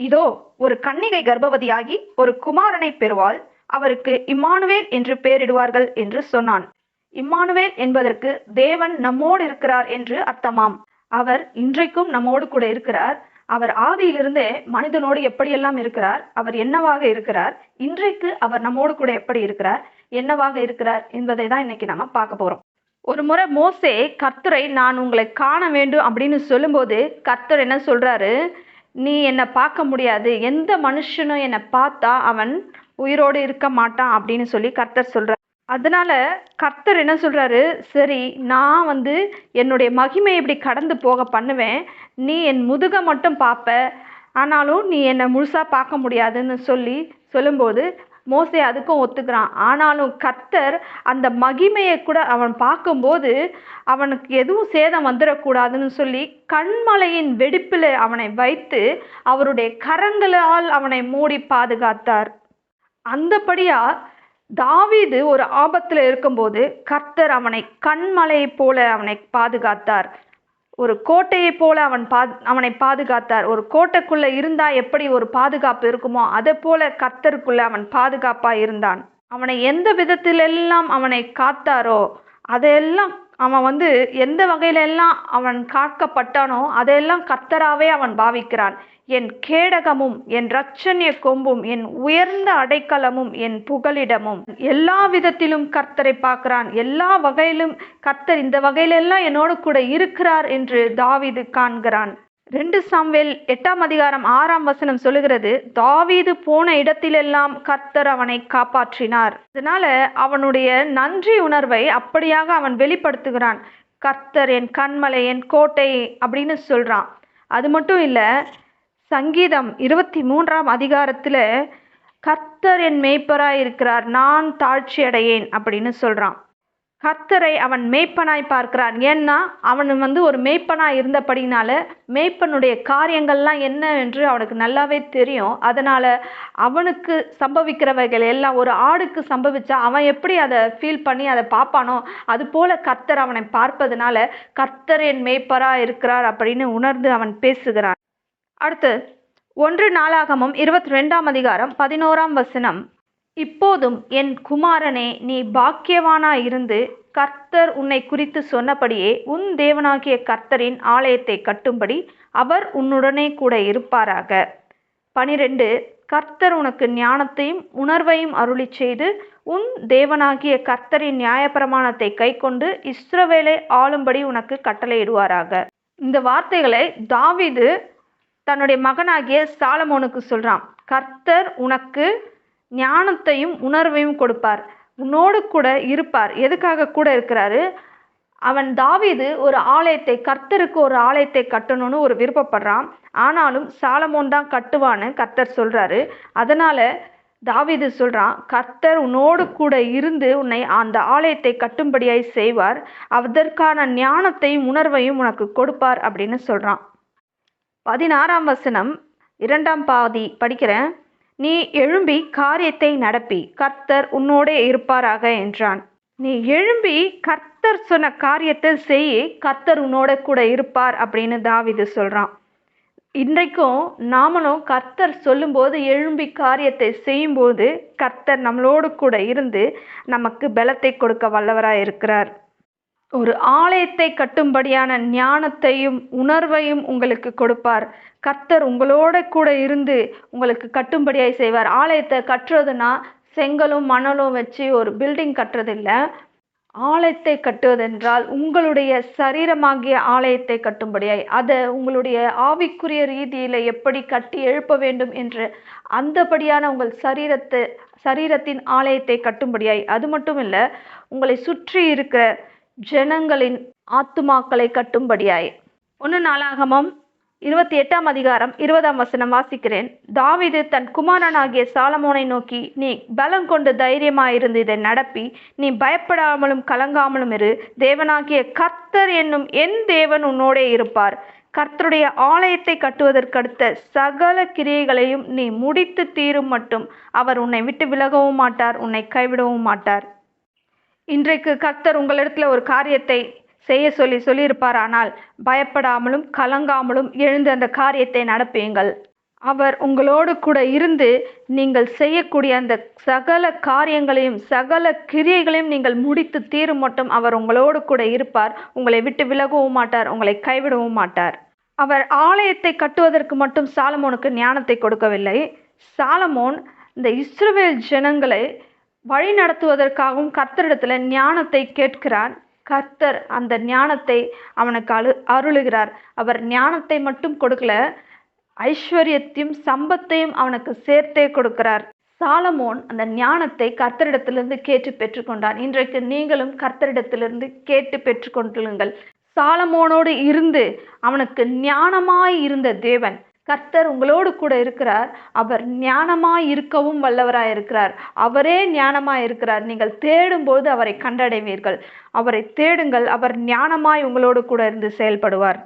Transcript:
இதோ ஒரு கன்னிகை கர்ப்பவதியாகி ஒரு குமாரனை பெறுவாள். அவருக்கு இம்மானுவேல் என்று பெயரிடுவார்கள் என்று சொன்னான். இம்மானுவேல் என்பதற்கு தேவன் நம்மோடு இருக்கிறார் என்று அர்த்தமாம். அவர் இன்றைக்கும் நம்மோடு கூட இருக்கிறார். அவர் ஆதியிலிருந்தே மனிதனோடு எப்படியெல்லாம் இருக்கிறார்? அவர் என்னவாக இருக்கிறார்? இன்றைக்கு அவர் நம்மோடு கூட எப்படி இருக்கிறார்? என்னவாக இருக்கிறார் என்பதை தான் இன்னைக்கு நம்ம பார்க்க போறோம். ஒரு முறை மோசே கர்த்தரை நான் உங்களை காண வேண்டும் அப்படின்னு சொல்லும்போது கர்த்தர் என்ன சொல்றாரு? நீ என்னை பார்க்க முடியாது. எந்த மனுஷனும் என்னை பார்த்தா அவன் உயிரோடு இருக்க மாட்டான் அப்படின்னு சொல்லி கர்த்தர் சொல்கிறார் அதனால் கர்த்தர் என்ன சொல்கிறாரு சரி நான் வந்து என்னுடைய மகிமை இப்படி கடந்து போக பண்ணுவேன். நீ என் முதுக மட்டும் பார்ப்ப. ஆனாலும் நீ என்னை முழுசாக பார்க்க முடியாதுன்னு சொல்லி சொல்லும்போது மோசே அதுக்கும் ஒத்துக்கிறான். ஆனாலும் கர்த்தர் அந்த மகிமையை கூட அவன் பார்க்கும்போது அவனுக்கு எதுவும் சேதம் வந்துடக்கூடாதுன்னு சொல்லி கண்மலையின் வெடிப்பில் அவனை வைத்து அவருடைய கரங்களால் அவனை மூடி பாதுகாத்தார். அந்தபடியாக தாவீது ஒரு ஆபத்தில் இருக்கும்போது கர்த்தர் அவனை கண்மலையைப் போல அவனை பாதுகாத்தார். ஒரு கோட்டையைப் போல அவன் பா அவனை பாதுகாத்தார். ஒரு கோட்டைக்குள்ளே இருந்தா எப்படி ஒரு பாதுகாப்பு இருக்குமோ அதை போல கத்தருக்குள்ளே அவன் பாதுகாப்பாக இருந்தான். அவனை எந்த விதத்திலெல்லாம் அவனை காத்தாரோ அதையெல்லாம் அவன் வந்து எந்த வகையிலெல்லாம் அவன் காக்கப்பட்டானோ அதையெல்லாம் கர்த்தராகவே அவன் பாவிக்கிறான். என் கேடகமும் என் இரட்சணிய கொம்பும் என் உயர்ந்த அடைக்கலமும் என் புகலிடமும் எல்லா விதத்திலும் கர்த்தரை பார்க்கிறான். எல்லா வகையிலும் கர்த்தர் இந்த வகையிலெல்லாம் என்னோடு கூட இருக்கிறார் என்று தாவிது காண்கிறான். ரெண்டு சாம்வேல் எட்டாம் அதிகாரம் ஆறாம் வசனம் சொல்லுகிறது தாவீது போன இடத்திலெல்லாம் கர்த்தர் அவனை காப்பாற்றினார். அதனால அவனுடைய நன்றி உணர்வை அப்படியாக அவன் வெளிப்படுத்துகிறான். கர்த்தர் என் கண்மலை என் கோட்டை அப்படின்னு சொல்றான். அது மட்டும் இல்லை சங்கீதம் இருபத்தி மூன்றாம் அதிகாரத்தில் கர்த்தர் என் மேய்ப்பராய் இருக்கிறார் நான் தாழ்ச்சி அடையேன் அப்படின்னு சொல்றான். கர்த்தரை அவன் மேய்ப்பனாய் பார்க்கிறான். ஏன்னா அவன் வந்து ஒரு மேய்ப்பனாய் இருந்தபடினால மேய்ப்பனுடைய காரியங்கள்லாம் என்ன என்று அவனுக்கு நல்லாவே தெரியும். அதனால அவனுக்கு சம்பவிக்கிறவைகள் எல்லாம் ஒரு ஆடுக்கு சம்பவிச்சா அவன் எப்படி அதை ஃபீல் பண்ணி அதை பார்ப்பானோ அது போல கர்த்தர் அவனை பார்ப்பதனால கர்த்தர் என் மேய்ப்பரா இருக்கிறார் அப்படின்னு உணர்ந்து அவன் பேசுகிறான். அடுத்து ஒன்று நாளாகமும் இருபத்தி ரெண்டாம் அதிகாரம் பதினோராம் வசனம். இப்போதும் என் குமாரனே நீ பாக்கியவானாயிருந்து கர்த்தர் உன்னை குறித்து சொன்னபடியே உன் தேவனாகிய கர்த்தரின் ஆலயத்தை கட்டும்படி அவர் உன்னுடனே கூட இருப்பாராக. பனிரெண்டு கர்த்தர் உனக்கு ஞானத்தையும் உணர்வையும் அருளி செய்து உன் தேவனாகிய கர்த்தரின் நியாயப்பிரமாணத்தை கைக்கொண்டு இஸ்ரவேலை ஆளும்படி உனக்கு கட்டளையிடுவாராக. இந்த வார்த்தைகளை தாவிது தன்னுடைய மகனாகிய சாலமோனுக்கு சொல்றான். கர்த்தர் உனக்கு ஞானத்தையும் உணர்வையும் கொடுப்பார். உன்னோடு கூட இருப்பார். எதுக்காக கூட இருக்கிறாரு? அவன் தாவீது ஒரு ஆலயத்தை கர்த்தருக்கு ஒரு ஆலயத்தை கட்டணும்னு ஒரு விருப்பப்படுறான். ஆனாலும் சாலமோன் தான் கட்டுவான்னு கர்த்தர் சொல்கிறாரு அதனால் தாவீது சொல்கிறான் கர்த்தர் உன்னோடு கூட இருந்து உன்னை அந்த ஆலயத்தை கட்டும்படியாய் செய்வார். அதற்கான ஞானத்தையும் உணர்வையும் உனக்கு கொடுப்பார் அப்படின்னு சொல்கிறான் பதினாறாம் வசனம் இரண்டாம் பாதி படிக்கிறேன். நீ எழும்பி காரியத்தை நடப்பி. கர்த்தர் உன்னோடே இருப்பாராக என்றான். நீ எழும்பி கர்த்தர் சொன்ன காரியத்தை செய். கர்த்தர் உன்னோட கூட இருப்பார் அப்படின்னு தாவிது சொல்கிறான் இன்றைக்கும் நாமளும் கர்த்தர் சொல்லும்போது எழும்பி காரியத்தை செய்யும்போது கர்த்தர் நம்மளோடு கூட இருந்து நமக்கு பலத்தை கொடுக்க வல்லவராக இருக்கிறார் ஒரு ஆலயத்தை கட்டும்படியான ஞானத்தையும் உணர்வையும் உங்களுக்கு கொடுப்பார். கர்த்தர் உங்களோட கூட இருந்து உங்களுக்கு கட்டும்படியாய் செய்வார். ஆலயத்தை கட்டுறதுனா செங்கலும் மணலும் வச்சு ஒரு பில்டிங் கட்டுறதில்ல. ஆலயத்தை கட்டுவதென்றால் உங்களுடைய சரீரமாகிய ஆலயத்தை கட்டும்படியாய் அதை உங்களுடைய ஆவிக்குரிய ரீதியில் எப்படி கட்டி எழுப்ப வேண்டும் என்று அந்தபடியான உங்கள் சரீரத்தை சரீரத்தின் ஆலயத்தை கட்டும்படியாய். அது மட்டும் இல்லை உங்களை சுற்றி இருக்கிற ஜனங்களின் ஆத்துமாக்களை கட்டும்படியாய். ஒன்று நாளாகமும் இருபத்தி எட்டாம் அதிகாரம் இருபதாம் வசனம் வாசிக்கிறேன். தாவீது தன் குமாரனாகிய சாலமோனை நோக்கி நீ பலம் கொண்டு தைரியமாயிருந்து இதை நடப்பி நீ பயப்படாமலும் கலங்காமலும் இரு. தேவனாகிய கர்த்தர் என்னும் என் தேவன் உன்னோடே இருப்பார். கர்த்தருடைய ஆலயத்தை கட்டுவதற்கடுத்த சகல கிரியைகளையும் நீ முடித்து தீரும் மட்டும். அவர் உன்னை விட்டு விலகவும் மாட்டார் உன்னை கைவிடவும் மாட்டார். இன்றைக்கு கர்த்தர் உங்களிடத்தில் ஒரு காரியத்தை செய்ய சொல்லி சொல்லியிருப்பார் ஆனால் பயப்படாமலும் கலங்காமலும் எழுந்து அந்த காரியத்தை நடப்பீங்கள். அவர் உங்களோடு கூட இருந்து நீங்கள் செய்யக்கூடிய அந்த சகல காரியங்களையும் சகல கிரியைகளையும் நீங்கள் முடித்து தீரும் மட்டும் அவர் உங்களோடு கூட இருப்பார். உங்களை விட்டு விலகவும் மாட்டார் உங்களை கைவிடவும் மாட்டார். அவர் ஆலயத்தை கட்டுவதற்கு மட்டும் சாலமோனுக்கு ஞானத்தை கொடுக்கவில்லை. சாலமோன் இந்த இஸ்ரவேல் ஜனங்களை வழி நடத்துவதற்காகவும் கர்த்தரிடத்துல ஞானத்தை கேட்கிறான் கர்த்தர் அந்த ஞானத்தை அவனுக்கு அழு அருளுகிறார். அவர் ஞானத்தை மட்டும் கொடுக்கல ஐஸ்வர்யத்தையும் சம்பத்தையும் அவனுக்கு சேர்த்தே கொடுக்கிறார். சாலமோன் அந்த ஞானத்தை கர்த்தரிடத்திலிருந்து கேட்டு பெற்றுக்கொண்டான். இன்றைக்கு நீங்களும் கர்த்தரிடத்திலிருந்து கேட்டு பெற்றுக்கொண்டுள்ளுங்கள். சாலமோனோடு இருந்து அவனுக்கு ஞானமாய் இருந்த தேவன் கர்த்தர் உங்களோடு கூட இருக்கிறார். அவர் ஞானமாய் இருக்கவும் வல்லவராய் இருக்கிறார். அவரே ஞானமாய் இருக்கிறார். நீங்கள் தேடும்போது அவரை கண்டடைவீர்கள். அவரை தேடுங்கள். அவர் ஞானமாய் உங்களோடு கூட இருந்து செயல்படுவார்.